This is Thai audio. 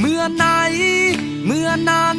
เมื่อไหน เมื่อนั้น